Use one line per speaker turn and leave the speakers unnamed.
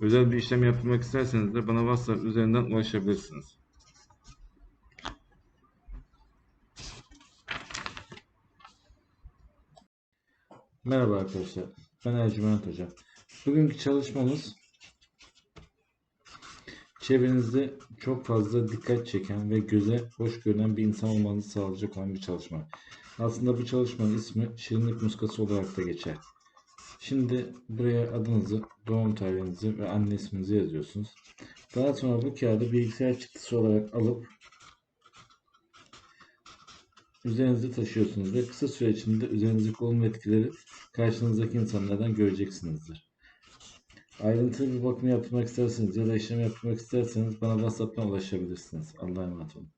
özel bir işlem yaptırmak isterseniz de bana WhatsApp üzerinden ulaşabilirsiniz. Merhaba arkadaşlar. Ben Ercüment Hoca. Bugünkü çalışmamız çevrenizde çok fazla dikkat çeken ve göze hoş görünen bir insan olmanızı sağlayacak olan bir çalışma. Aslında bu çalışmanın ismi şirinlik muskası olarak da geçer. Şimdi buraya adınızı, doğum tarihinizi ve anne isminizi yazıyorsunuz. Daha sonra bu kağıdı bilgisayar çıktısı olarak alıp üzerinizde taşıyorsunuz ve kısa süre içinde üzerinizdeki olumlu etkileri karşınızdaki insanlardan göreceksinizdir. Ayrıntılı bir bakım yaptırmak isterseniz ya da işlem yaptırmak isterseniz bana WhatsApp'tan ulaşabilirsiniz. Allah'a emanet olun.